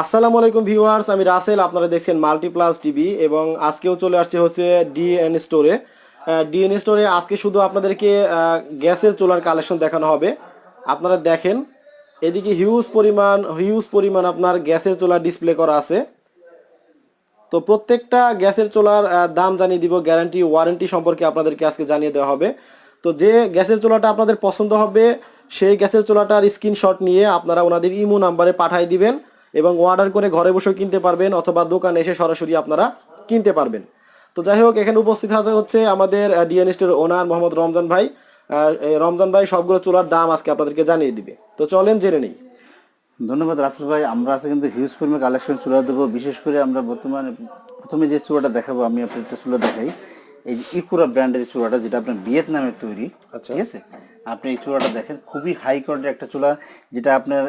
আসসালামু আলাইকুম ভিউয়ার্স, আমি রাসেল, আপনারা দেখছেন মাল্টিপ্লাস টিভি এবং আজকেও চলে আসছে হচ্ছে ডিএন স্টোরে। ডিএন স্টোরে আজকে শুধু আপনাদেরকে গ্যাসের চুলার কালেকশন দেখানো হবে। আপনারা দেখেন, এদিকে হিউজ পরিমাণ হিউজ পরিমাণ আপনার গ্যাসের চুলা ডিসপ্লে করা আছে। তো প্রত্যেকটা গ্যাসের চুলার দাম জানিয়ে দিব গ্যারান্টি ওয়ারেন্টি সম্পর্কে আপনাদেরকে আজকে জানিয়ে দেওয়া হবে। তো যে গ্যাসের চুলাটা আপনাদের পছন্দ হবে, সেই গ্যাসের চুলাটার স্ক্রিনশট নিয়ে আপনারা ওনাদের ইমো নাম্বারে পাঠিয়ে দিবেন। এবং অর্ডার করে ঘরে বসেও কিনতে পারবেন অথবা দোকানে এসে সরাসরি আপনারা কিনতে পারবেন। তো যাই হোক এখানে উপস্থিত আছে হচ্ছে আমাদের DN store owner Mohammad Ramzan ভাই। রমজান ভাই সবগুলো চুলার দাম আজকে আপনাদেরকে জানিয়ে দিবে। তো চলেন জেনে নেই। ধন্যবাদ রাসেল ভাই। আমরা আজকে কিন্তু হিউজ পরিমাণে কালেকশন চুলা দেবো। বিশেষ করে আমরা বর্তমানে প্রথমে যে চুলাটা দেখাবো আমি একটা চুলা দেখাই। এই যে ইকুরা ব্র্যান্ডের চুলাটা যেটা আপনার ভিয়েতনামের তৈরি। আচ্ছা। ঠিক আছে? আপনি এই চুলাটা দেখেন খুবই হাই কোয়ালিটির একটা চুলা যেটা আপনার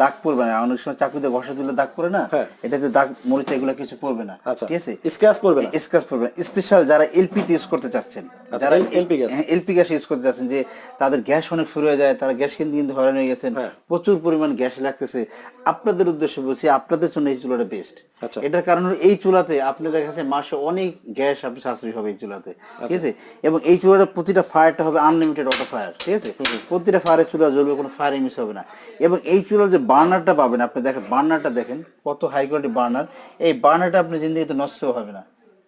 দাগ পড়বে না। অনেক সময় চাকুতে ঘষা দিলে দাগ পড়ে না? হ্যাঁ। এটাতে দাগ মরিচা এগুলো কিছু পড়বে না। আচ্ছা। ঠিক আছে? স্ক্র্যাচ পড়বে না? স্কাচ পড়বে না। স্পেশাল যারা এলপিতে ইউজ করতে চাচ্ছেন আচ্ছা, যারা LP gas. LP gas use করতে চাচ্ছেন যে তাদের গ্যাস অনেক ফুরে যায় তারা গ্যাস কিনতে কিন্তু হয়রান হয়ে গেছেন। হ্যাঁ। প্রচুর পরিমাণ গ্যাস লাগতেছে। আপনাদের উদ্দেশ্যে বলছি আপনাদের জন্য এই চুলাটা বেস্ট আচ্ছা। এটার কারণ হলো এই চুলাতে আপনি দেখা যাচ্ছে মাসে অনেক গ্যাস আপনি সাশ্রয়ী হবে এই চুলাতে। ঠিক আছে? এবং এই চুলাটা প্রতিটা ফায়ারটা হবে আনলিমিটেড অটো ফায়ার ঠিক আছে? প্রতিটা ফায়ারের চুলা জ্বলবে, কোনো ফায়ার মিস হবে না। এবং এই চুলার যে বার্নারটা পাবেন, আপনি দেখেন, বার্নারটা দেখেন, কত হাই কোয়ালিটি বার্নার। এই বার্নারটা আপনি জিন্দিগিতে নষ্ট হবে না।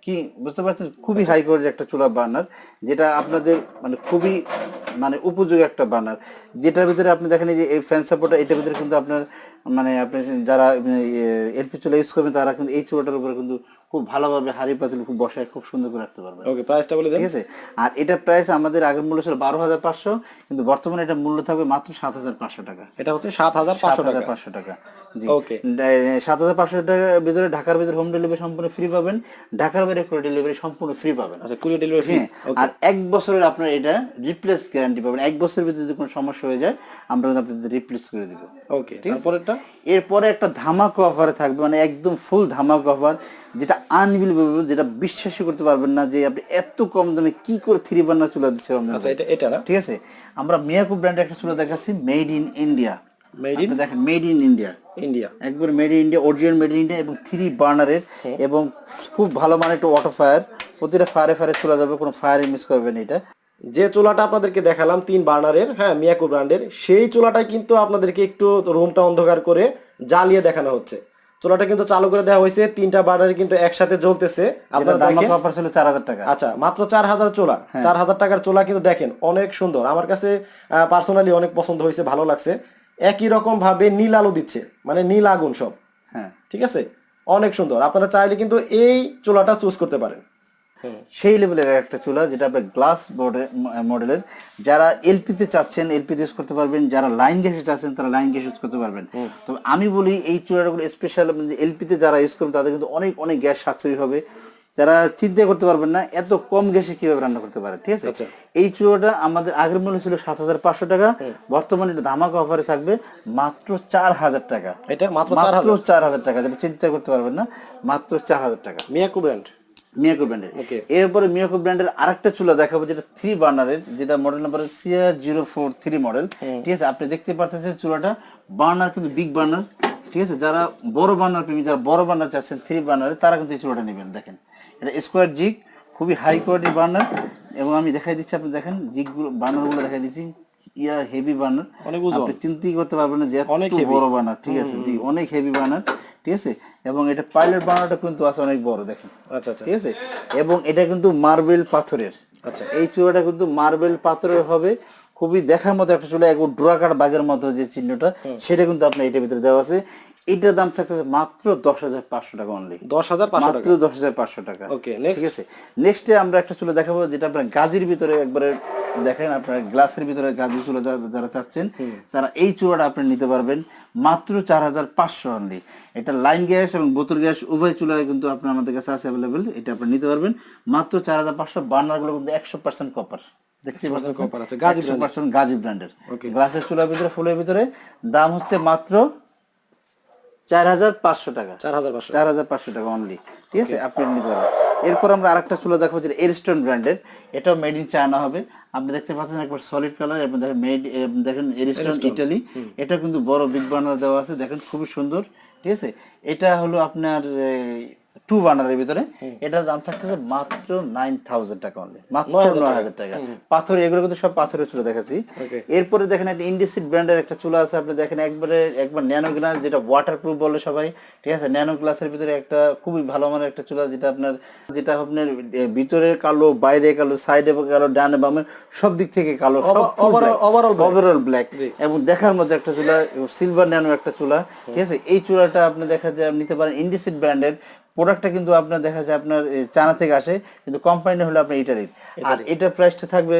কি, বুঝতে পারছেন? খুবই হাই কোয়ালিটির একটা চুলা বার্নার, যেটা আপনাদের মানে খুবই মানে উপযোগী একটা বার্নার। যেটার ভিতরে আপনি দেখেন যে এই ফ্যান সাপোর্টটা এটার ভিতরে কিন্তু আপনার মানে আপনি যারা এলপি চুলা ইউজ করবেন, তারা কিন্তু এই চুলাটার উপরে কিন্তু খুব ভালোভাবে হাড়ি পাতিল খুব বসায় খুব সুন্দর করে রাখতে পারবেন। ওকে প্রাইসটা বলে ঠিক আছে? আর এটা প্রাইস আমাদের আগের মূল্য ছিল বারো হাজার পাঁচশো কিন্তু বর্তমানে এটা মূল্য থাকবে মাত্র সাত হাজার পাঁচশো টাকা। এটা হচ্ছে সাত হাজার পাঁচশো টাকা। পাঁচশো টাকা জি। Okay. সাত হাজার পাঁচশো টাকার ভিতরে ঢাকার ভিতরে হোম ডেলিভারি সম্পূর্ণ ফ্রি পাবেন। ঢাকার বাইরে করে ডেলিভারি সম্পূর্ণ ফ্রি পাবেন। আচ্ছা কুরিয়ার ডেলিভারি ফ্রি হ্যাঁ আর এক বছরের আপনার এটা রিপ্লেস গ্যারান্টি পাবেন। এক বছরের ভিতরে যদি কোনো সমস্যা হয়ে যায় আমরা আপনাদের রিপ্লেস করে দিব। ওকে তারপরেরটা? এরপরে একটা ধামাকা অফারে থাকবে মানে একদম ফুল ধামাকা অফার যেটা আনবিলিভেবল যেটা বিশ্বাসই করতে পারবেন না যে আপনি এত কম দামে কি করে থ্রি বার্নার চুলা দিচ্ছে আচ্ছা এটা এটা না? ঠিক আছে? আমরা মিয়াকু ব্র্যান্ডের একটা চুলা দেখাচ্ছি মেড ইন ইন্ডিয়া? দেখেন মেড ইন ইন্ডিয়া ইন্ডিয়া একবার made in India original made in India এবং থ্রি বার্নারের এবং খুব ভালো মানের একটা ওয়াটার ফায়ার প্রতিটা ফায়ারে ফায়ারে চলে যাবে কোনো ফায়ারে মিস করবেন এটা। যে চুলাটা আপনাদেরকে দেখালাম তিন বার্নারের হ্যাঁ মিয়াকো ব্র্যান্ডের সেই চুলাটা কিন্তু আপনাদেরকে একটু রুমটা অন্ধকার করে জ্বালিয়ে দেখানো হচ্ছে। চুলাটা কিন্তু চালু করে দেওয়া হয়েছে। তিনটা বার্নার কিন্তু একসাথে জ্বলতেছে। আপনারা অফার ছিল চার হাজার টাকা। আচ্ছা মাত্র চার হাজার চোলা। হ্যাঁ। চার হাজার টাকার চোলা কিন্তু দেখেন অনেক সুন্দর। আমার কাছে পার্সোনালি অনেক পছন্দ হয়েছে ভালো লাগছে। একই রকম ভাবে নীল আলো দিচ্ছে মানে নীল আগুন সব। হ্যাঁ। ঠিক আছে? অনেক সুন্দর। আপনারা চাইলে কিন্তু এই চোলাটা চুজ করতে পারেন। সেই লেভেলের একটা চুলা যেটা আপনার গ্লাস মডেলের যারা এলপিতে চাচ্ছেন এলপিতে ইউজ করতে পারবেন। যারা লাইন গ্যাসে চাচ্ছেন তারা লাইন গ্যাস ইউজ করতে পারবেন। তবে আমি বলি এই চুলাগুলো স্পেশাল এলপিতে যারা ইউজ করবেন তাদের কিন্তু অনেক অনেক গ্যাস সাশ্রয়ী হবে। যারা চিন্তা করতে পারবেন না এত কম গ্যাসে কীভাবে রান্না করতে পারে ঠিক আছে? আচ্ছা। এই চুলাটা আমাদের আগের মূল্য ছিল সাত হাজার পাঁচশো টাকা। বর্তমানে এটা ধামাকা অফারে থাকবে মাত্র চার হাজার টাকা। এটা মাত্র চার হাজার। টাকা যেটা চিন্তা করতে পারবেন না মাত্র চার হাজার টাকা। মিয়াকো ব্র্যান্ড মিয়াকো ব্র্যান্ডের এরপরে মিয়াকো ব্র্যান্ডের আরেকটা চুলা দেখাবো যেটা থ্রি বার্নারের যেটা model number CR zero four three model ঠিক আছে? আপনি দেখতে পাচ্ছেন চুলাটা। বার্নার কিন্তু বিগ বার্নার ঠিক আছে? যারা বড় বার্নার প্রেমী যারা বড় বার্নার চাচ্ছেন থ্রি বার্নারে তারা কিন্তু এই চুলাটা নেবেন। দেখেন এটা স্কোয়ার জিগ খুবই হাই কোয়ালিটি বার্নার এবং আমি দেখাই দিচ্ছি আপনি দেখেন জিগগুলো বার্নারগুলো দেখাই দিচ্ছি। ইয়া হেভি বার্নার অনেক। আপনি চিন্তাই করতে পারবেন না যে অনেক অনেক বড় বার্নার ঠিক আছে? জি অনেক হেভি বার্নার ঠিক আছে? এবং এটা পাইলট বানানোটা কিন্তু আছে অনেক বড় দেখেন। আচ্ছা আচ্ছা। ঠিক আছে? এবং এটা কিন্তু মার্বেল পাথরের। আচ্ছা। এই চূড়াটা কিন্তু মার্বেল পাথরের হবে। খুবই দেখার মতো একটা চুলা এক ড্রাকার বাঘের মতো যে চিহ্নটা সেটা কিন্তু আপনার এটার ভিতরে দেওয়া আছে। এটার দাম থাকতে মাত্র দশ হাজার পাঁচশো টাকা অনলি দশ হাজার মাত্র দশ হাজার পাঁচশো টাকা। Next. ঠিক আছে? নেক্সটে আমরা একটা চুলা দেখাবো যেটা আপনার গাজির ভিতরে একবারে দেখেন আপনার গ্লাসের ভিতরে গাজি চুলা যারা যারা চাচ্ছেন তারা এই চুলাটা আপনি নিতে পারবেন মাত্র চার হাজার পাঁচশো অনলি এটা লাইন গ্যাস এবং বোতল গ্যাস উভয় চুলায় কিন্তু আপনার আমাদের কাছে আছে অ্যাভেলেবেল এটা আপনি নিতে পারবেন। মাত্র চার হাজার পাঁচশো বার্নারগুলো কিন্তু একশো পার্সেন্ট কপার দেখতে পাচ্ছেন? copper আছে, গাজী গাজি পার্সেন্ট গাজি ব্র্যান্ডের গ্লাসের চুলার ভিতরে ফুলের ভিতরে দাম হচ্ছে মাত্র চার হাজার পাঁচশো টাকা। চার হাজার পাঁচশো। চার হাজার পাঁচশো টাকা অনলি ঠিক আছে? আপনি নিতে পারবেন। এরপর আমরা আরেকটা চুলা দেখাবো যেটা এরিস্টন ব্র্যান্ডের এটাও মেড ইন চায়না হবে। আপনি দেখতে পাচ্ছেন একবার সলিড কালার এবং দেখেন মেড দেখেন এরিস্টন ইটালি এটা কিন্তু বড় বিগ বার্নার দেওয়া আছে দেখেন খুবই সুন্দর। ঠিক আছে? এটা হলো আপনার টু বার্নারের ভিতরে এটার দাম থাকতেছে মাত্র নাইন থাউজেন্ড টাকা অনলি মাত্র নয় হাজার টাকা। পাথর এগুলো কিন্তু সব পাথরের চুলা দেখাচ্ছি। এরপরে দেখেন একটা ইন্ডিসিড ব্র্যান্ডের একটা চুলা আছে আপনি দেখেন একবারে একবার ন্যানো গ্লাস যেটা ওয়াটার প্রুফ বলে সবাই ঠিক আছে? ন্যানো গ্লাসের ভিতরে একটা খুবই ভালো মানের একটা চুলা যেটা আপনার যেটা আপনার ভিতরে কালো বাইরে কালো সাইডে কালো ডানে বামে সব দিক থেকে কালো ওভারঅল ব্ল্যাক এবং দেখার মধ্যে একটা চুলা সিলভার ন্যানো একটা চুলা ঠিক আছে? এই চুলাটা আপনি দেখা যায় নিতে পারেন ইন্ডিসিড ব্র্যান্ডের প্রোডাক্টটা কিন্তু আপনার দেখা যায় আপনার চানা থেকে আসে কিন্তু কোম্পানি হলো আপনার ইটালির আর এটা প্রাইসটা থাকবে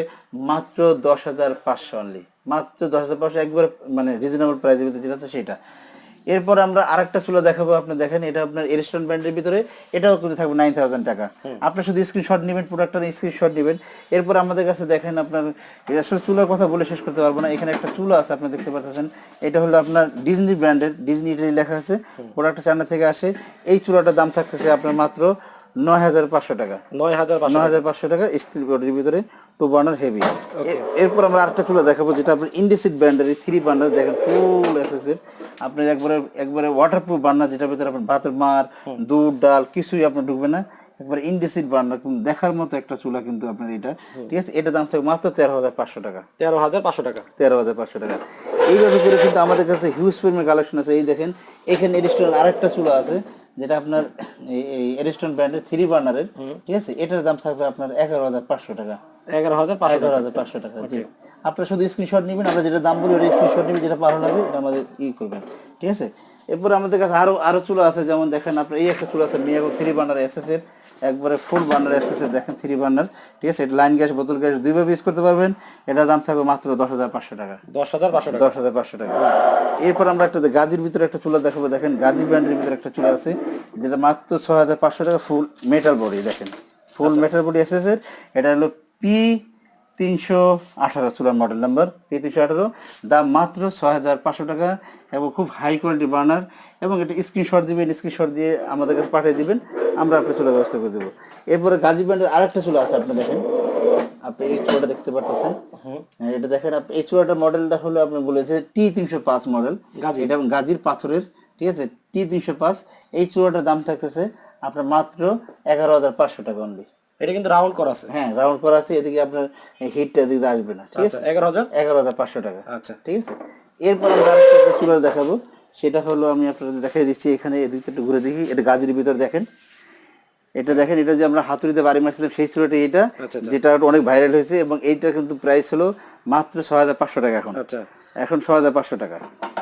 মাত্র দশ হাজার পাঁচশো অনলি মাত্র দশ হাজার পাঁচশো একবার মানে রিজনেবল প্রাইস ভিতরে যেটা আছে সেটা। এরপর আমরা আরেকটা চুলা দেখাবো আপনি দেখেন এটা আপনার এরিস্টন ব্র্যান্ডের ভিতরে এটাও কিন্তু থাকবে নাইন থাউজেন্ড টাকা। আপনি শুধু স্ক্রিনশট নেবেন প্রোডাক্টটার স্ক্রিনশট নেবেন। এরপর আমাদের কাছে দেখেন আপনার আসলে চুলার কথা বলে শেষ করতে পারব না এখানে একটা চুলা আছে আপনি দেখতে পাচ্ছেন এটা হলো আপনার ডিজনি ব্র্যান্ডের ডিজনি ইটালি লেখা আছে প্রোডাক্টটা চায়না থেকে আসে। এই চুলাটার দাম থাকতেছে আপনার মাত্র নয় হাজার পাঁচশো টাকা। নয় হাজার নয় হাজার পাঁচশো টাকা স্টিল বডির ভিতরে টু বার্নার হেভি এরপর আমরা আরেকটা চুলা দেখাবো যেটা আপনার ইন্ডিসিড ব্র্যান্ডের থ্রি বার্নার দেখেন ফুল এসেসের আপনার একবারে একবারে ওয়াটারপ্রুফ বার্নার যেটা ভিতরে আপনার ভাতের মার দুধ ডাল কিছুই আপনার ঢুকবে না। একবার ইন্ডিসিড বার্নার কিন্তু দেখার মতো একটা চুলা কিন্তু আপনার এটা। ঠিক আছে এটা দাম থাকবে মাত্র তেরো হাজার পাঁচশো টাকা। তেরো হাজার পাঁচশো টাকা। তেরো হাজার পাঁচশো টাকা। এইভাবে করে কিন্তু আমাদের কাছে হিউজ পরিমাণ কালেকশন আছে। এই দেখেন এখানে এরিস্টন আরেকটা চুলা আছে যেটা আপনার এই- এরিস্টন ব্র্যান্ডের থ্রি বার্নারের ঠিক আছে এটার দাম থাকবে আপনার এগারো হাজার পাঁচশো টাকা। এগারো হাজার পাঁচশো এগারো হাজার পাঁচশো টাকা জি। আপনারা শুধু স্ক্রিনশট নেবেন আমরা যেটা দাম বলি ওটা স্ক্রিনশট নেবেন যেটা ভালো লাগবে এটা আমাদের ই করবেন ঠিক আছে? এরপর আমাদের কাছে আরও আরও চুলা আছে যেমন দেখেন আপনার এই একটা চুলা আছে মিয়াগো থ্রি বার্নার এসএস এর একবারে ফুল বার্নার এসএস এর দেখেন থ্রি বার্নার ঠিক আছে? এটা লাইন গ্যাস বোতল গ্যাস দুইভাবে ইউজ করতে পারবেন এটার দাম থাকবে মাত্র দশ হাজার পাঁচশো টাকা। দশ হাজার পাঁচশো টাকা। দশ হাজার পাঁচশো টাকা। এরপর আমরা একটা গাজির ভিতরে একটা চুলা দেখাবো দেখেন গাজি ব্র্যান্ডের ভিতরে একটা চুলা আছে যেটা মাত্র ছ হাজার পাঁচশো টাকা ফুল মেটাল বডি দেখেন। ফুল মেটাল বডি এসএস এর এটা হলো পি তিনশো আঠারো চুলার মডেল নাম্বার পি তিনশো আঠারো। দাম মাত্র ছয় হাজার পাঁচশো টাকা এবং খুব হাই কোয়ালিটি বার্নার এবং এটা স্ক্রিনশট দিবেন স্ক্রিনশট দিয়ে আমাদের কাছে পাঠিয়ে দিবেন আমরা আপনার চুলা ব্যবস্থা করে দেবো। এরপরে গাজী ব্র্যান্ডের আরেকটা চুলা আছে আপনি দেখেন। আপনি এই চুলাটা দেখতে পাচ্ছেন হ্যাঁ, এটা দেখেন আপনি এই চুলাটার মডেলটা হলো আপনি বলেছে টি তিনশো পাঁচ মডেল গাজী। এটা গাজীর পাথরের ঠিক আছে? টি তিনশো পাঁচ। এই চুলাটার দাম থাকতেছে আপনার মাত্র এগারো হাজার পাঁচশো টাকা অনলি এটা কিন্তু রাউন্ড করা আছে। হ্যাঁ রাউন্ড করা আছে এদিকে আপনার হিটটা এদিকে আসবে না ঠিক আচ্ছা আছে এগারো হাজার? এগারো হাজার পাঁচশো টাকা আচ্ছা। ঠিক আছে? এরপর আমরা আরেকটা চুলা দেখাবো সেটা হলো আমি আপনাদের দেখাই দিচ্ছি এখানে এদিকে একটু ঘুরে দেখি এটা গাজীর ভিতর দেখেন। এটা দেখেন এটা যে আমরা হাতুড়িতে বাড়ি মারছিলাম সেই চুলাটা এটা আচ্ছা, আচ্ছা। যেটা অনেক ভাইরাল হয়েছে এবং এইটা কিন্তু প্রাইস হলো মাত্র ছ হাজার পাঁচশো টাকা এখন। আচ্ছা। এখন ছ হাজার পাঁচশো টাকা।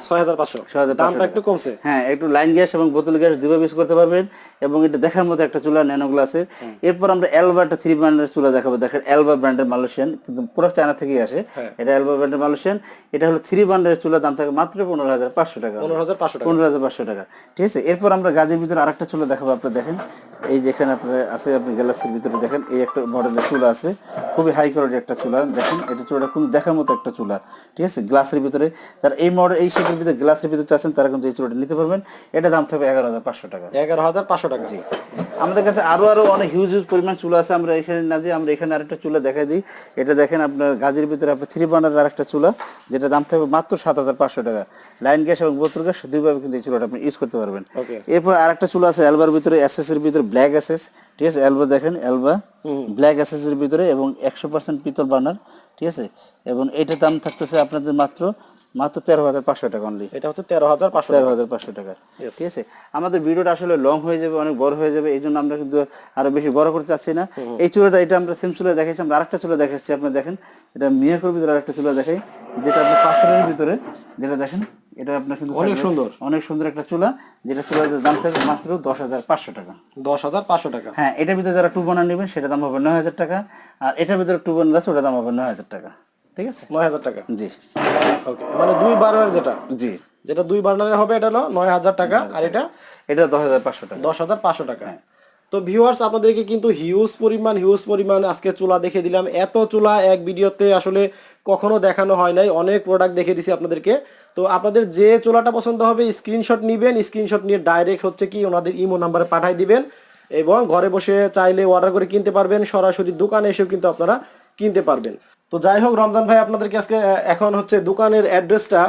ছয় হাজার পাঁচশো? ছয় হাজার দামটা একটু কমছে? হ্যাঁ একটু লাইন গ্যাস এবং বোতল গ্যাস দুভাবে ইউজ করতে পারবেন এবং এটা দেখার মতো একটা চুলা ন্যানো গ্লাসের এরপর আমরা এলবা একটা থ্রি ব্র্যান্ডের চুলা দেখাবো। দেখেন এলবা ব্র্যান্ডের মালয়েশিয়ান কিন্তু পুরো চায়না থেকেই আসে। হ্যাঁ। এটা এলবা ব্র্যান্ডের মালয়েশিয়ান এটা হলো থ্রি ব্র্যান্ডের চুলা দাম থাকে মাত্র পনেরো হাজার পাঁচশো টাকা। পনেরো হাজার পাঁচশো টাকা। পনেরো হাজার পাঁচশো টাকা। ঠিক আছে? এরপর আমরা গাজের ভিতরে আরেকটা চুলা দেখাবো আপনি দেখেন। এই যেখানে আপনার আছে আপনি গ্যালাক্সির ভিতরে দেখেন এই একটা মডেলের চুলা আছে। খুবই হাই কোয়ালিটি একটা চুলা দেখেন এটা চুলাটা খুব দেখার মতো একটা চুলা ঠিক আছে? গ্লাসের ভিতরে যারা এই মডেল এই শেপের ভিতরে গ্লাসের ভিতরে চাচ্ছেন তারা কিন্তু এই চুলাটা নিতে পারবেন। এটা দাম থাকবে এগারো হাজার পাঁচশো টাকা। এগারো হাজার পাঁচশো টাকা। জি। আমাদের কাছে আরও আরও অনেক হিউজ হিউজ পরিমাণ চুলা আছে। আমরা এখানে না যে আমরা এখানে আরেকটা চুলা দেখাই দিই। এটা দেখেন আপনার গাজের ভিতরে আপনার থ্রি বার্নার আরেকটা চুলা যেটা দাম থাকবে মাত্র সাত হাজার পাঁচশো টাকা। লাইন গ্যাস এবং বোতল গ্যাস দুইভাবে কিন্তু এই চুলাটা আপনি ইউজ করতে পারবেন. এরপর আরেকটা চুলা আছে এলবার ভিতরে এসএস এর ভিতরে ব্ল্যাক এসএস ঠিক আছে? এলবা দেখেন এলবা ব্ল্যাক এসএস এর ভিতরে এবং একশো পার্সেন্ট পিতল বার্নার ঠিক আছে? এবং এটার দাম থাকতেছে আপনাদের মাত্র মাত্র তেরো হাজার পাঁচশো টাকা অনলি এটা হচ্ছে তেরো হাজার পাঁচশো তেরো হাজার পাঁচশো টাকা। ঠিক আছে? আমাদের ভিডিওটা আসলে লং হয়ে যাবে অনেক বড় হয়ে যাবে এই জন্য আমরা কিন্তু আরও বেশি বড় করতে চাচ্ছি না। এই চুলাটা এটা আমরা সেম চুলা দেখাইছি আমরা আরেকটা চুলা দেখাচ্ছি আপনি দেখেন। এটা মিয়াকোর ভিতরে আরেকটা চুলা দেখাই যেটা আপনি পাথরের ভিতরে যেটা দেখেন এটা আপনার কিন্তু অনেক সুন্দর। অনেক সুন্দর একটা চুলা যেটা চুলার দাম থাকবে মাত্র দশ হাজার পাঁচশো টাকা। দশ হাজার পাঁচশো টাকা। হ্যাঁ এটার ভিতরে যারা টু বানার নেবেন সেটা দাম হবে নয় হাজার টাকা আর এটার ভিতরে টু বানার আছে ওটা দাম হবে নয় হাজার টাকা। ঠিক আছে? নয় হাজার টাকা। জি। ওকে মানে দুই বার্নার যেটা। জি। যেটা দুই বার্নারের হবে এটা হলো নয় হাজার টাকা আর এটা? এটা দশ হাজার পাঁচশো টাকা। দশ হাজার পাঁচশো টাকা। তো ভিউয়ার্স আপনাদেরকে কিন্তু হিউজ পরিমাণ হিউজ পরিমাণ আজকে চুলা দেখে দিলাম। এত চুলা এক ভিডিওতে আসলে কখনো দেখানো হয় নাই। অনেক প্রোডাক্ট দেখে দিছি আপনাদেরকে। তো আপনাদের যে চুলাটা পছন্দ হবে স্ক্রিনশট নিবেন। স্ক্রিনশট নিয়ে ডাইরেক্ট হচ্ছে কি ওনাদের ইমো নাম্বারে পাঠিয়ে দিবেন। এবং ঘরে বসে চাইলে অর্ডার করে কিনতে পারবেন। সরাসরি দোকানে এসেও কিন্তু আপনারা কিনতে পারবেন। তো যাই হোক রমজান ভাই আপনাদেরকে আজকে এখন হচ্ছে দোকানের অ্যাড্রেসটা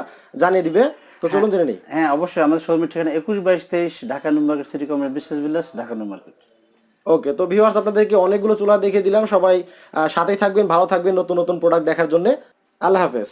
জানিয়ে দিবে। তো চলুন জেনে নিই। হ্যাঁ অবশ্যই আমাদের শোরুমের ঠিকানা একুশ বাইশ তেইশ Dhaka new market city complex Biswas Bilas Dhaka new market ওকে তো ভিউয়ার্স আপনাদেরকে অনেকগুলো চুলা দেখিয়ে দিলাম। সবাই সাথেই থাকবেন ভালো থাকবেন নতুন নতুন প্রোডাক্ট দেখার জন্য। আল্লাহ হাফেজ।